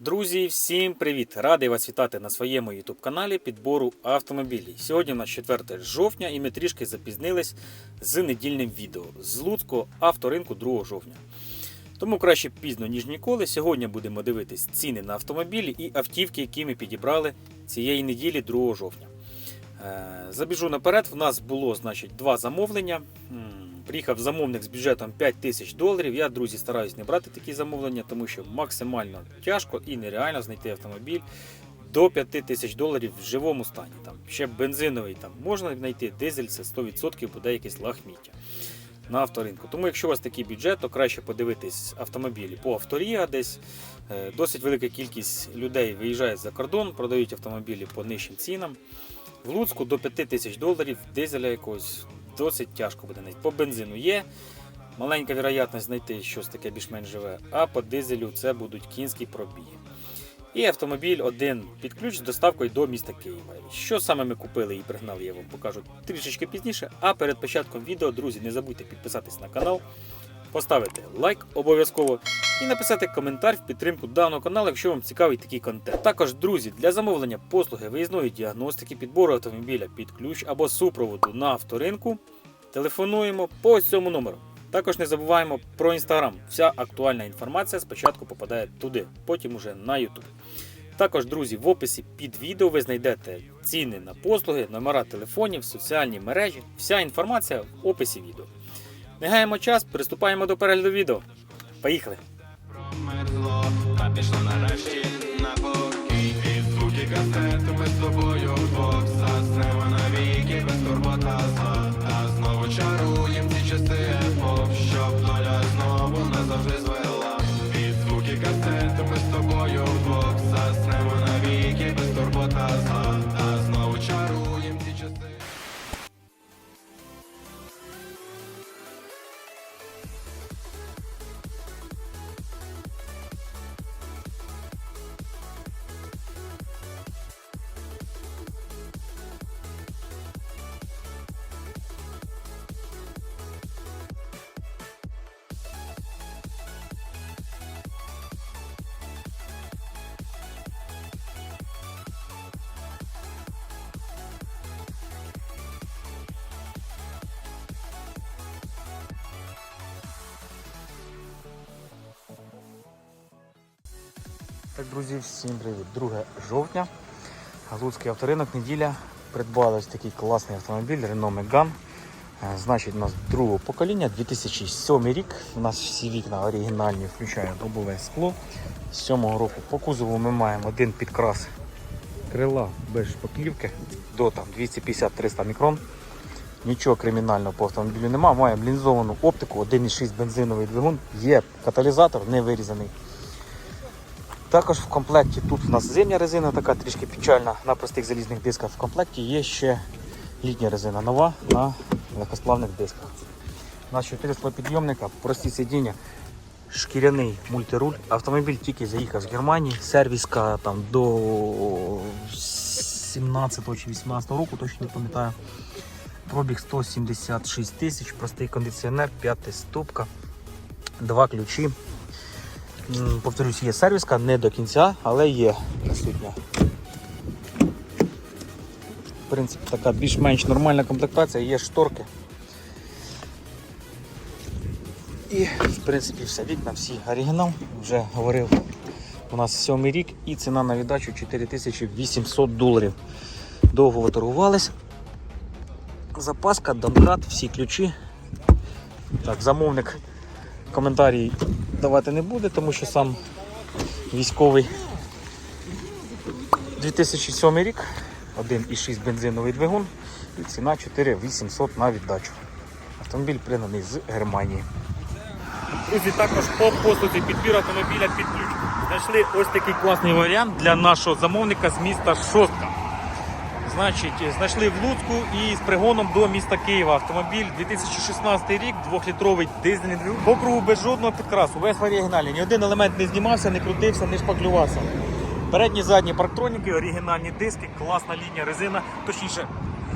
Друзі, всім привіт! Радий вас вітати на своєму YouTube каналі підбору автомобілів. Сьогодні у нас 4 жовтня і ми трішки запізнились з недільним відео з Луцького авторинку 2 жовтня. Тому краще пізно, ніж ніколи. Сьогодні будемо дивитись ціни на автомобілі і автівки, які ми підібрали цієї неділі 2 жовтня. Е, Забіжу наперед, в нас було значить, два замовлення. Приїхав замовник з бюджетом 5 тисяч доларів. Я, друзі, стараюсь не брати такі замовлення, тому що максимально тяжко і нереально знайти автомобіль до 5 тисяч доларів в живому стані. Там ще бензиновий там можна знайти, дизель це 100% буде якесь лахміття на авторинку. Тому, якщо у вас такий бюджет, то краще подивитись автомобілі по авторія десь. Е, Досить велика кількість людей виїжджає за кордон, продають автомобілі по нижчим цінам. В Луцьку до 5 тисяч доларів дизеля якогось досить тяжко буде знайти. По бензину є. Маленька вероятність знайти щось таке більш-менш живе, а по дизелю це будуть кінські пробіги. І автомобіль один під ключ з доставкою до міста Києва. Що саме ми купили і пригнали, я вам покажу трішечки пізніше. А перед початком відео, друзі, не забудьте підписатись на канал, поставити лайк обов'язково і написати коментар в підтримку даного каналу, якщо вам цікавий такий контент. Також, друзі, для замовлення послуги виїзної діагностики, підбору автомобіля під ключ або супроводу на авторинку, телефонуємо по цьому номеру. Також не забуваємо про інстаграм. Вся актуальна інформація спочатку попадає туди, потім уже на YouTube. Також, друзі, в описі під відео ви знайдете ціни на послуги, номера телефонів, соціальні мережі. Вся інформація в описі відео. Не гаємо час, приступаємо до перегляду відео. Поїхали! Та пішло нарешті на покій Від звуки касету ми з тобою вдвох Так, друзі, всім привіт. 2 жовтня. Луцький авторинок, неділя. Придбали ось такий класний автомобіль Renault Megane. Е, Значить, у нас другого покоління, 2007 рік. У нас всі вікна оригінальні, включає добове скло. З 7 року по кузову ми маємо один підкрас крила без шпаклівки до 250-300 мікрон. Нічого кримінального по автомобілю немає. Має лінзовану оптику, 1,6 бензиновий двигун, є каталізатор не вирізаний. Також в комплекті тут у нас зимня резина, така трішки печальна на простих залізних дисках. В комплекті є ще літня резина нова на легкосплавних дисках. У нас 4 склопідйомника, прості сидіння, шкіряний мультируль. Автомобіль тільки заїхав з Германії, сервіска там до 17 чи 18 року, точно не пам'ятаю. Пробіг 176 тисяч, простий кондиціонер, п'ята ступка, два ключі. Повторюсь, є сервіска не до кінця, але є присутня. В принципі, така більш-менш нормальна комплектація, є шторки. І в принципі все, вікна всі оригінал, вже говорив. У нас сьомий рік і ціна на віддачу 4800 доларів. Довго торгувались. Запаска, домкрат, всі ключі. Так, замовник коментарі давати не буде, тому що сам військовий 2007 рік, 1,6 бензиновий двигун і ціна 4800 на віддачу. Автомобіль пригнаний з Германії. Друзі, також по послузі підбір автомобіля під ключ. Знайшли ось такий класний варіант для нашого замовника з міста Шостка. Значить, знайшли в Луцьку і з пригоном до міста Києва. Автомобіль 2016 рік, 2-літровий дизельний. По кругу без жодного підкрасу, весь в. Ні один елемент не знімався, не крутився, не шпаклювався. Передні задні парктроніки, оригінальні диски, класна лінія резина, точніше,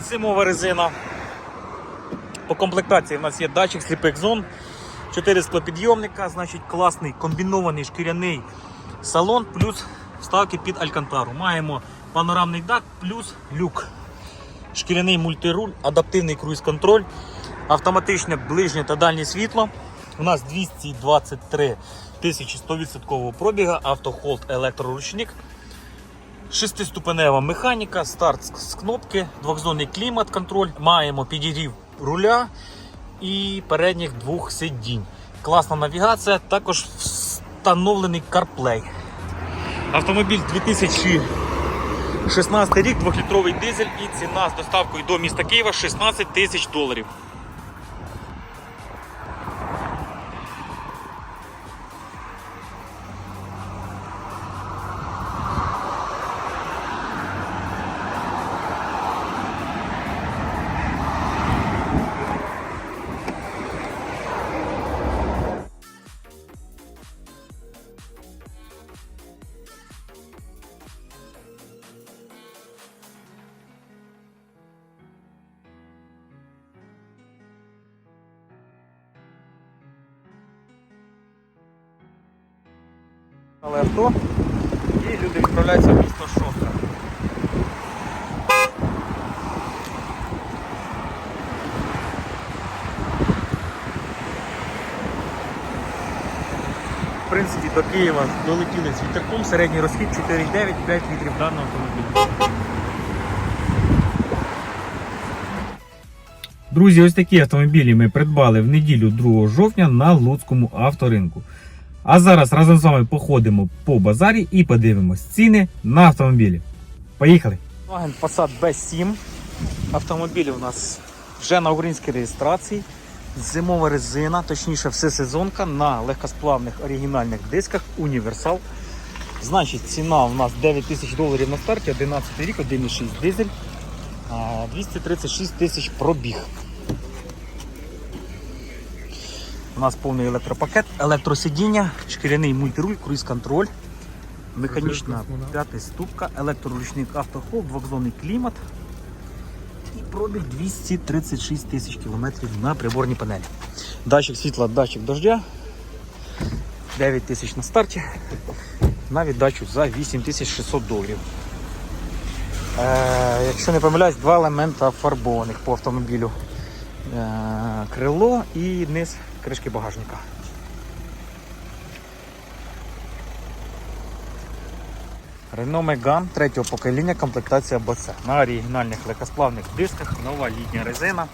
зимова резина. По комплектації в нас є датчик сліпих зон, 4 склопідйомника, значить класний комбінований шкіряний Салон плюс вставки під алькантару. Маємо панорамний дак плюс люк. Шкіряний мультируль, адаптивний круїз-контроль, автоматичне ближнє та дальнє світло. У нас 223 тисячі 100% пробіга, автохолд електроручник. Шестиступенева механіка, старт з кнопки, двохзонний клімат контроль. Маємо підігрів руля і передніх двох сидінь. Класна навігація, також встановлений CarPlay. Автомобіль 2016 рік, 2-літровий дизель і ціна з доставкою до міста Києва 16 тисяч доларів. Авто і люди відправляються в місто Шостка. В принципі, до Києва долетіли з вітерком, середній розхід 4,9-5 літрів даного автомобіля. Друзі, ось такі автомобілі ми придбали в неділю 2 жовтня на Луцькому авторинку. А зараз разом з вами походимо по базарі і подивимось ціни на автомобілі. Поїхали! Volkswagen Passat B7. Автомобіль у нас вже на українській реєстрації. Зимова резина, точніше всесезонка на легкосплавних оригінальних дисках Універсал. Значить, ціна у нас 9 тисяч доларів на старті, 11 рік, 1,6 дизель, 236 тисяч пробіг. У нас повний електропакет, електросидіння, шкіряний мультируль, круїз-контроль, механічна п'ятиступка, електроручник автохол, двохзонний клімат і пробіг 236 тисяч кілометрів на приборній панелі. Датчик світла, датчик дождя, 9 тисяч на старті, на віддачу за 8600 доларів. Е, якщо не помиляюсь, два елемента фарбованих по автомобілю. Е, крило і низ кришки багажника. Renault Megane третього покоління, комплектація BC. На оригінальних легкосплавних дисках, нова літня резина.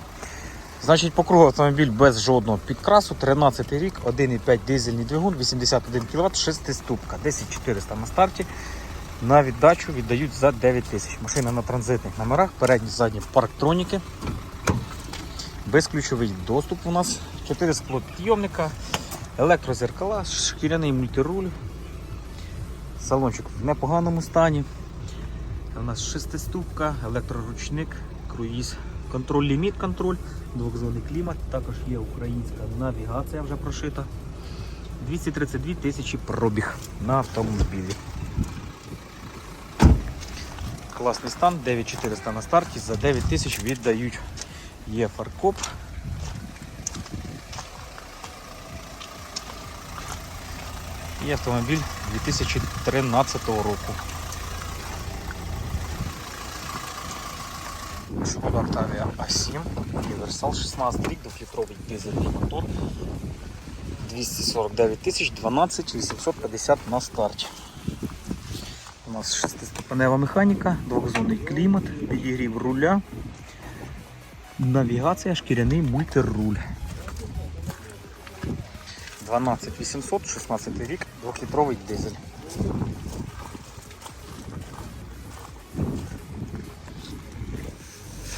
Значить, по кругу автомобіль без жодного підкрасу, 13 рік, 1,5 дизельний двигун, 81 кВт, 6 ступка, 10400 на старті. На віддачу віддають за 9 тисяч. Машина на транзитних номерах, передні задні парктроніки. Безключовий доступ у нас, 4 склопідйомника, електрозеркала, шкіряний мультируль. Салончик в непоганому стані. У нас шестиступка, електроручник, круїз, контроль ліміт контроль, двохзонний клімат, також є українська навігація вже прошита. 232 тисячі пробіг на автомобілі. Класний стан, 9400 на старті, за 9 тисяч віддають. Є фаркоп. І автомобіль 2013 року. Шкода Octavia A7, універсал 16 рік, 2-літровий дизельний мотор. 249 тисяч, 12 850 на старті. У нас шестиступенева механіка, двохзонний клімат, підігрів руля. Навігація, шкіряний мультируль. 12800, 16 рік, 2-літровий дизель.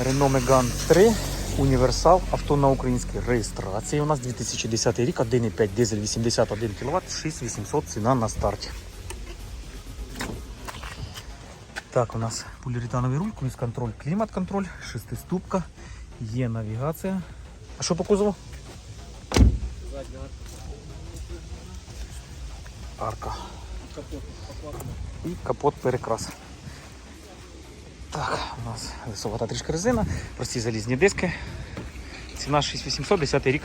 Renault Megane 3, універсал, авто на українській реєстрації. У нас 2010 рік, 1,5 дизель, 81 кВт, 6800 ціна на старті. Так, у нас поліуретановий руль, круїз-контроль, клімат-контроль, шестиступка, є навігація. А що по кузову? Арка. І капот перекрас. Так, у нас висовата трішка резина, прості залізні диски. Ціна 6800, 10 рік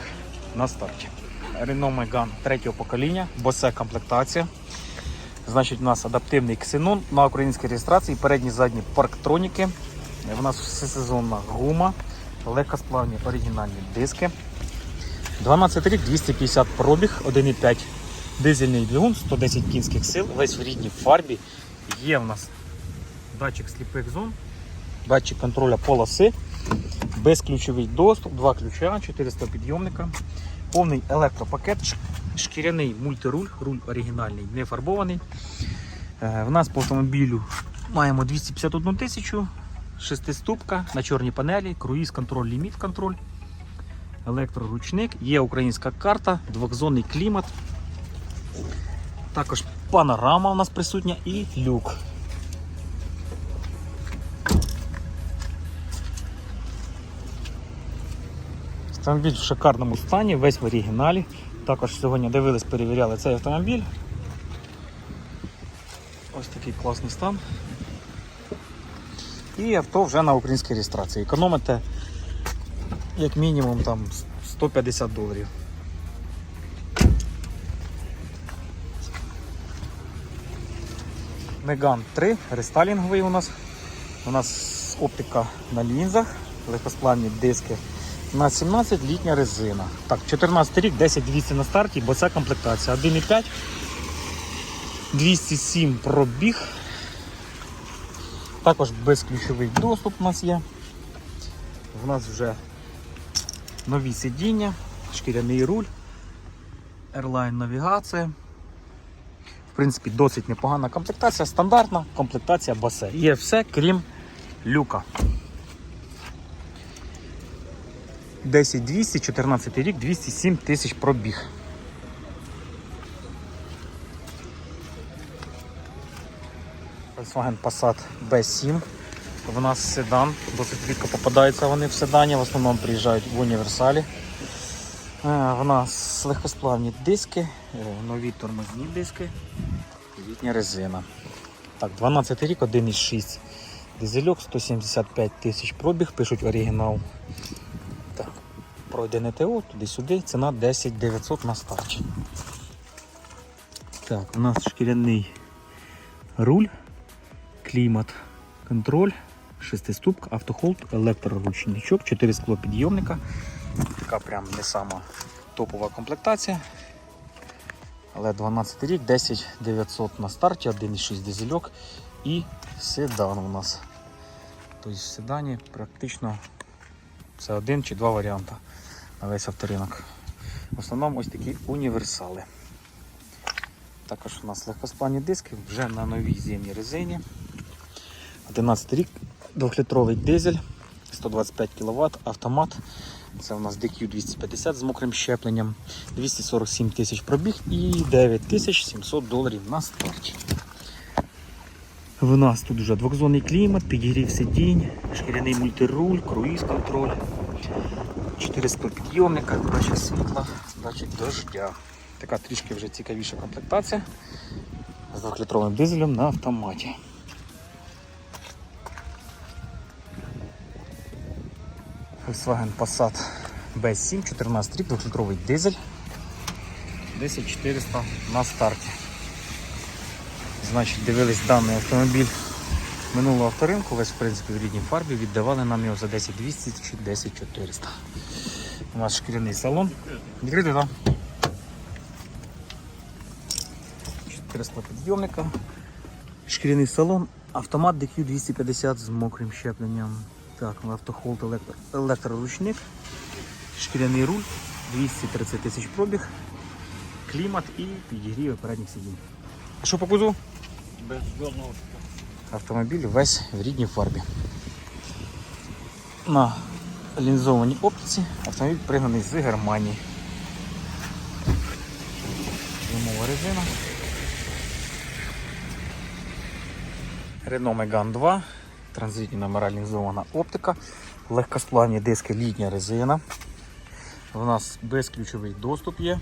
на старті. Renault Megane третього покоління, босе комплектація. Значить, у нас адаптивний ксенон на українській реєстрації, передні задні парктроніки. У нас всесезонна гума, легкосплавні оригінальні диски. 12 рік, 250 пробіг, 1,5 дизельний двигун, 110 кінських сил, весь в рідній фарбі. Є в нас датчик сліпих зон, датчик контроля полоси, безключовий доступ, два ключа, 400 підйомника, повний електропакет, шкіряний мультируль, руль оригінальний, не фарбований. Е, В нас по автомобілю маємо 251 тисячу, шестиступка на чорній панелі, круїз контроль, ліміт контроль, електроручник, є українська карта, двохзонний клімат. Також панорама у нас присутня і люк. Автомобіль в шикарному стані, весь в оригіналі. Також сьогодні дивились, перевіряли цей автомобіль. Ось такий класний стан. І авто вже на українській реєстрації. Економите як мінімум там 150 доларів. Меган 3, рестайлінговий у нас. У нас оптика на лінзах, легкосплавні диски. На 17 літня резина. Так, 14 рік, 10-200 на старті, бо це комплектація. 1,5, 207 пробіг. Також безключовий доступ у нас є. У нас вже нові сидіння, шкіряний руль, Airline навігація. В принципі, досить непогана комплектація, стандартна комплектація басе. Є все, крім люка. 10200, 14 рік, 207 тисяч пробіг. Volkswagen Passat B7. У нас седан, досить рідко попадаються вони в седані, в основному приїжджають в універсалі. Е, В нас легкосплавні диски, е, нові тормозні диски, літня резина. Так, 12 рік, 1,6 дизельок, 175 тисяч пробіг, пишуть оригінал. Так, пройдене ТО, туди-сюди, ціна 10 900 на старті. Так, у нас шкіряний руль, клімат, контроль, шестиступка, автохолд, електроручничок, 4 склопідйомника. Така прям не сама топова комплектація. Але 12 рік, 10 900 на старті, 1,6 дизельок і седан у нас. Тобто в седані практично це один чи два варіанти на весь авторинок. В основному ось такі універсали. Також у нас легкосплавні диски вже на новій зимній резині. 11 рік, 2-літровий дизель, 125 кВт, автомат. Це у нас DQ 250 з мокрим щепленням, 247 тисяч пробіг і 9700 доларів на старті. В нас тут вже двохзонний клімат, підігрів сидінь, шкіряний мультируль, круїз контроль, 400 підйомника, датчик світла, датчик дождя. Така трішки вже цікавіша комплектація з 2-літровим дизелем на автоматі. Volkswagen Passat B7, 14 рік, 2-літровий дизель. 10400 на старті. Значить, дивились даний автомобіль минулого авторинку, весь в принципі в рідній фарбі, віддавали нам його за 10200 чи 10400. У нас шкіряний салон. Відкритий, так? 400 підйомника. Шкіряний салон, автомат DQ 250 з мокрим щепленням. Так, автохолд електро, електроручник, шкіряний руль, 230 тисяч пробіг, клімат і підігріви передніх сидінь. А що по кузову? Без жодного Автомобіль весь в рідній фарбі. На лінзованій оптиці автомобіль пригнаний з Германії. Зимова резина. Renault Megane 2, транзитні номера лінзована оптика, легкосплавні диски літня резина. У нас безключовий доступ є.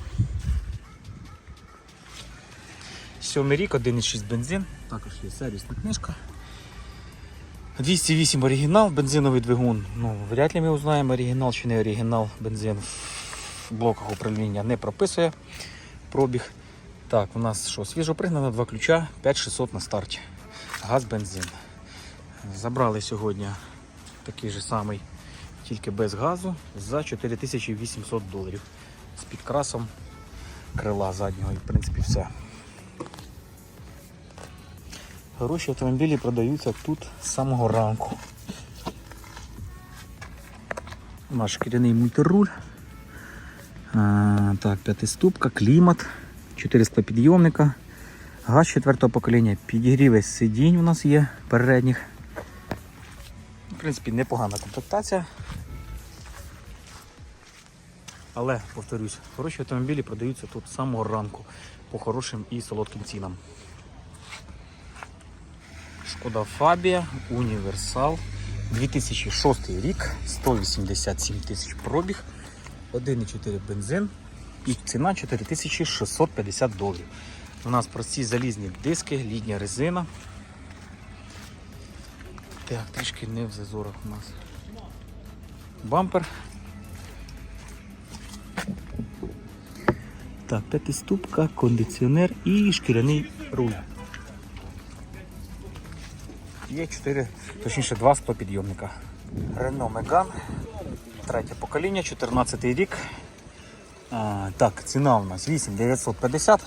Сьомий рік, 1,6 бензин, також є сервісна книжка. 208 оригінал, бензиновий двигун. Ну, вряд ли ми узнаємо оригінал чи не оригінал. Бензин в блоках управління не прописує пробіг. Так, у нас що, свіжо пригнано, два ключа, 5600 на старті. Газ, бензин. Забрали сьогодні такий же самий, тільки без газу, за 4800 доларів. З підкрасом крила заднього і в принципі все. Хороші автомобілі продаються тут з самого ранку. Наш шкіряний мультируль. А, так, п'ятиступка, клімат, 400 підйомника, газ четвертого покоління, підігріви сидінь у нас є передніх. В принципі, непогана комплектація. Але, повторюсь, хороші автомобілі продаються тут з самого ранку по хорошим і солодким цінам. Шкода Фабія, Універсал. 2006 рік, 187 тисяч пробіг, 1,4 бензин і ціна 4650 доларів. У нас прості залізні диски, літня резина. Так, трішки не в зазорах у нас. Бампер. Так, п'ятиступка, кондиціонер і шкіряний руль. Є 4, точніше 2 100 Renault Megane, третє покоління, 14 рік. А, так, ціна у нас 8950.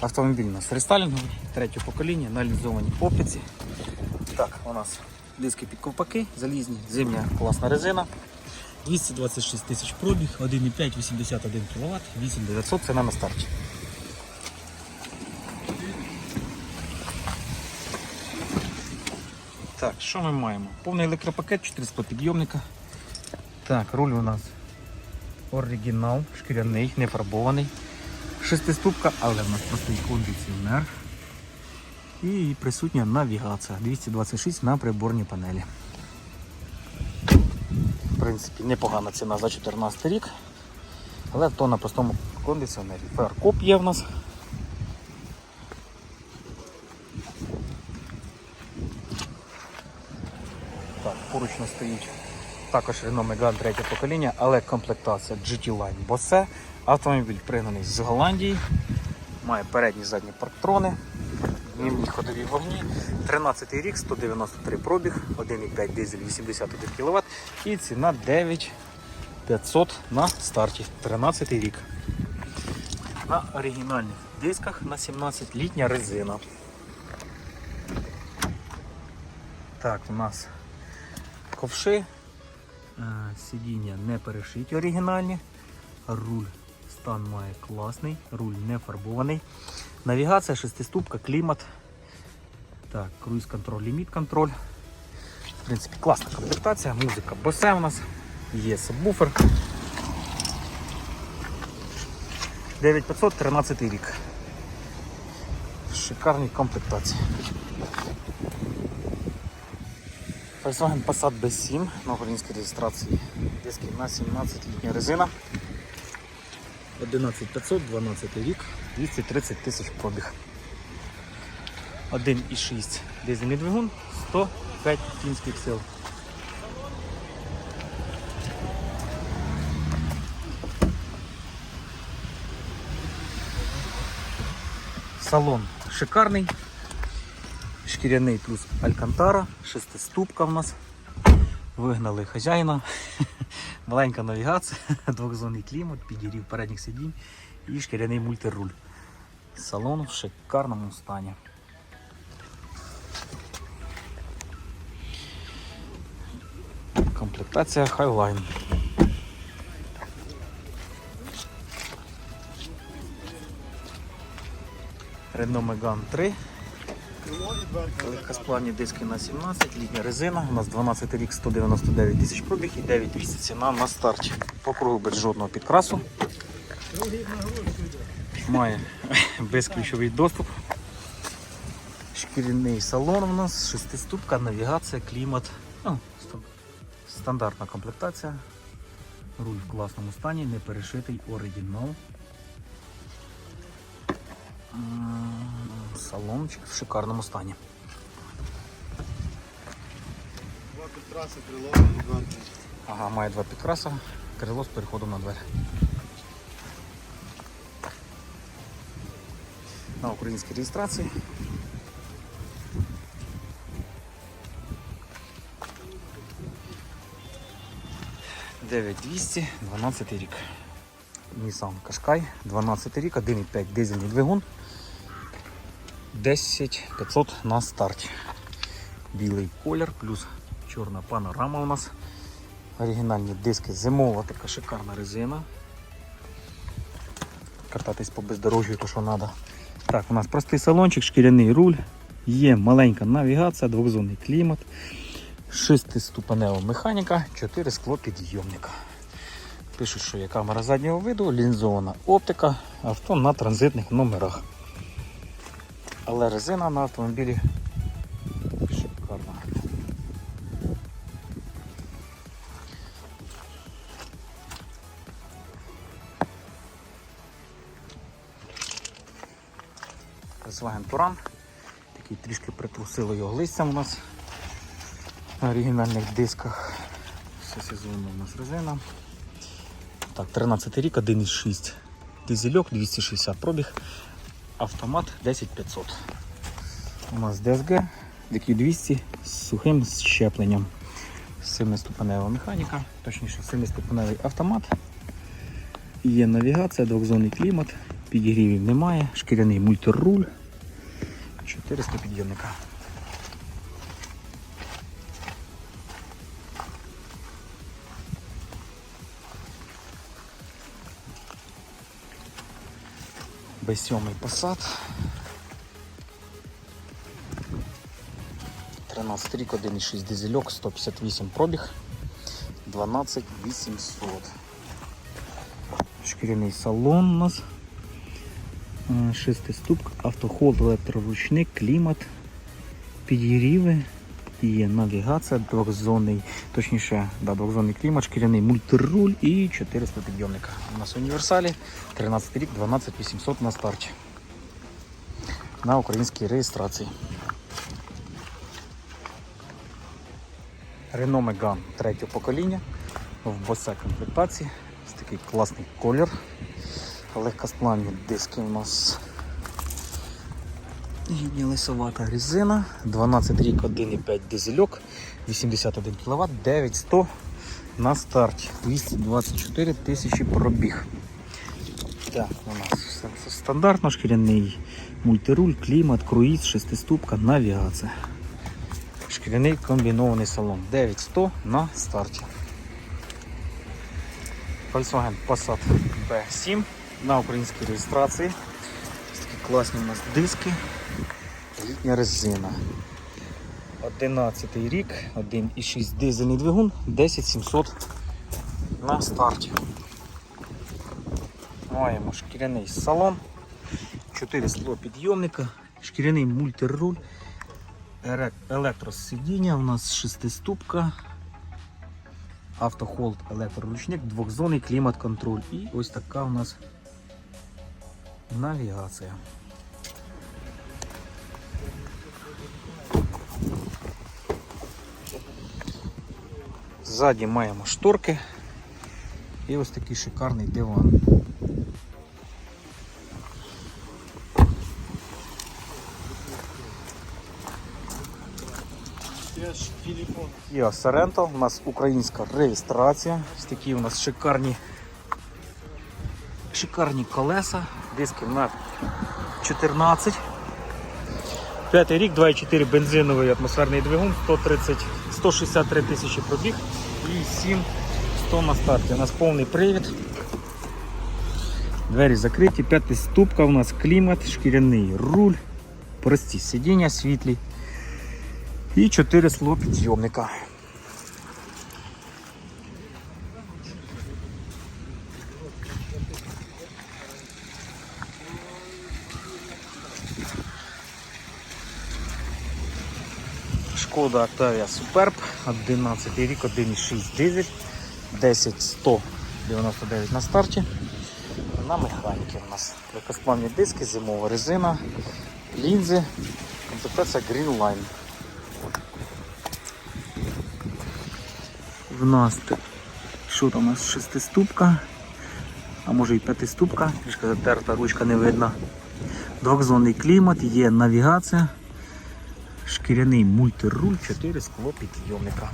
Автомобіль у нас рестайлінговий, третє покоління, на лінзованій оптиці. Так, у нас диски під ковпаки, залізні, зимня класна резина. 226 тисяч пробіг, 1,5, 81 кВт, 8900 ціна на старті. Так, що ми маємо? Повний електропакет, 400 підйомника. Так, руль у нас оригінал, шкіряний, не фарбований. Шестиступка, але в нас простий кондиціонер. І присутня навігація 226 на приборній панелі. В принципі, непогана ціна за 14 рік. Але то на простому кондиціонері. Фаркоп є в нас. Так, поруч у нас стоїть також Renault Megane третє покоління, але комплектація GT Line Bose. Автомобіль пригнаний з Голландії, має передні і задні парктрони, німні ходові вогні, 13 рік, 193 пробіг, 1,5 дизель 81 кВт і ціна 9500 на старті, 13 рік. На оригінальних дисках на 17 літня резина. Так, у нас ковши, е, сидіння не перешиті оригінальні, руль стан має класний, руль не фарбований. Навігація, шестиступка, клімат. Так, круїз контроль, ліміт контроль. В принципі, класна комплектація, музика босе у нас, є сабвуфер. 9500, 13 рік. Шикарні комплектації. Volkswagen Passat B7 на українській реєстрації. Диски на 17 літня резина. 11500, 12 рік, 230 тисяч пробіг. 1,6 дизельний двигун, 105 кінських сил. Салон шикарний. Шкіряний плюс Алькантара, шестиступка в нас. Вигнали хазяїна. Маленька навігація, двохзонний клімат, підігрів передніх сидінь і шкіряний мультируль. Салон в шикарному стані. Комплектація Highline. Renault Megane 3. Легкосплавні диски на 17, літня резина. У нас 12 рік 199 тисяч пробіг і 9200 ціна на старті. По кругу без жодного підкрасу. Має безключовий доступ. Шкіряний салон у нас, шестиступка, навігація, клімат. Ну, стандартна комплектація. Руль в класному стані, не перешитий оригінал. Салончик в шикарному стані. Два підкраси, крило. Ага, має два підкраси, крило з переходом на двері. На українській реєстрації. Дев'ять 12 рік. Nissan Qashqai, 12 рік, 1,5 дизельний двигун. 10500 на старті. Білий колір, плюс чорна панорама у нас. Оригінальні диски, зимова така шикарна резина. Кататись по бездорожжю, то що треба. Так, у нас простий салончик, шкіряний руль, є маленька навігація, двохзонний клімат, шестиступенева механіка, 4 склопідйомника. Пишуть, що є камера заднього виду, лінзована оптика, авто на транзитних номерах. Але резина на автомобілі Volkswagen Такий трішки притрусило його листям у нас на оригінальних дисках. Все сезонно у нас резина. Так, 13 рік, 1,6. Дизельок 260 пробіг. Автомат 10500. У нас DSG, такий 200 з сухим щепленням. 7-ступенева механіка, точніше 7-ступеневий автомат. Є навігація, двохзонний клімат, підігрівів немає, шкіряний мультируль, 400 підйомника. Б7 Passat. 13 рік, 1,6 дизельок, 158 пробіг, 12 800. Шкіряний салон у нас. Шестиступка, автохолд, електроручник, клімат, підігріви, є навігація, двохзонний, точніше, да, двохзонний клімат, шкіряний мультируль і 400 підйомника. У нас універсалі 13 рік, 12 800 на старті. На українській реєстрації. Renault Megane третього покоління в босе комплектації. Ось такий класний колір. Легкосплавні диски у нас. Гідня лисовата резина. 12 рік, 1,5 дизельок, 81 кВт, 9100 на старті. 224 тисячі пробіг. Так, у нас все це стандартно, шкіряний мультируль, клімат, круїз, шестиступка, навігація. Шкіряний комбінований салон. 9100 на старті. Volkswagen Passat B7 на українській реєстрації. Такі класні у нас диски. Літня резина. 11 рік, 1,6 дизельний двигун, 10700 на старті. Маємо шкіряний салон, 4 склопідйомника, шкіряний мультируль, електросидіння, у нас шестиступка, автохолд, електроручник, двохзонний клімат-контроль. І ось така у нас навігація. Ззаді маємо шторки і ось такий шикарний диван. Kia Sorento, у нас українська реєстрація. Ось такі у нас шикарні, шикарні колеса, диски на 14. П'ятий рік, 2,4 бензиновий атмосферний двигун, 130, 163 тисячі пробіг і 7 100 на старті. У нас повний привід. Двері закриті, п'ятий ступка, у нас клімат, шкіряний руль, прості сидіння світлі і 4 слопідйомника. Шкода Octavia Superb, 11 рік, 1,6 дизель, 10199 на старті. На механіки у нас легкосплавні диски, зимова резина, лінзи, комплектація Green Line. В нас що там у нас шестиступка, а може і п'ятиступка, трішки затерта, ручка не видно. Двохзонний клімат, є навігація, шкіряний мультируль, 4 склопідйомника.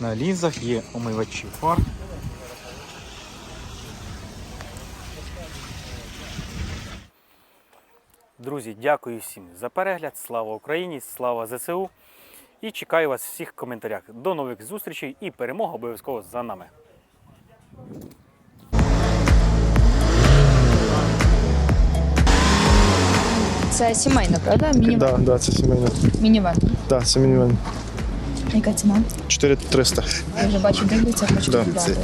На лінзах є омивачі фар. Друзі, дякую всім за перегляд. Слава Україні! Слава ЗСУ! І чекаю вас всіх в коментарях. До нових зустрічей і перемога обов'язково за нами. Це сімейна, правда? Мінівен. Да, да, це сімейне. Мінівен. Да, це мінімум. Яка ціна? 4300. Я вже бачу, дивляться, хочу Да, купувати.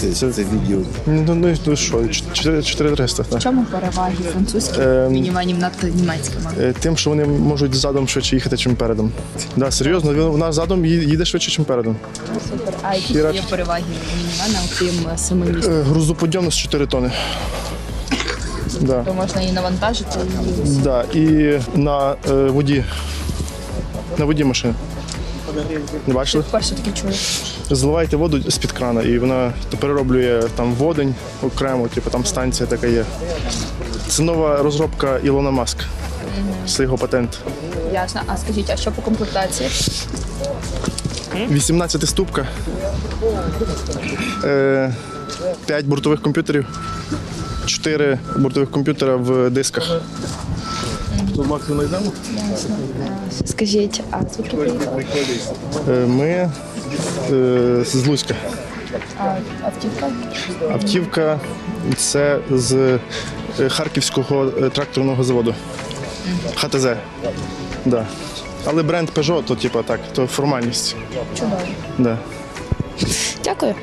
Це що це відео? Ну, ну, ну що, 4300, В чому переваги французьких Ем. мінівенів над німецькими? Е, Тим, що вони можуть задом швидше їхати, ніж передом. Да, серйозно, він- вона задом ї- їде швидше, ніж передом. Супер. А які Хіра- є переваги мінівена, окрім е, семи місць? Е, Грузоподйомність 4 тони. Да. То можна її навантажити і Да. І на е, воді. На воді машини. Не бачили? вперше таки чую. Зливаєте воду з-під крана, і вона перероблює там водень окремо, типу там станція така є. Це нова розробка Ілона Маск. Це його патент. Ясно. А скажіть, а що по комплектації? 18 ступка. Е, 5 бортових комп'ютерів. 4 бортових комп'ютера в дисках. Скажіть, а звідки приїхали? Е, Ми е, з Луцька. А автівка? Автівка це з е, Харківського тракторного заводу. ХТЗ. Да. Але бренд Peugeot, то типа так, то формальність. Чудово. Да. Дякую.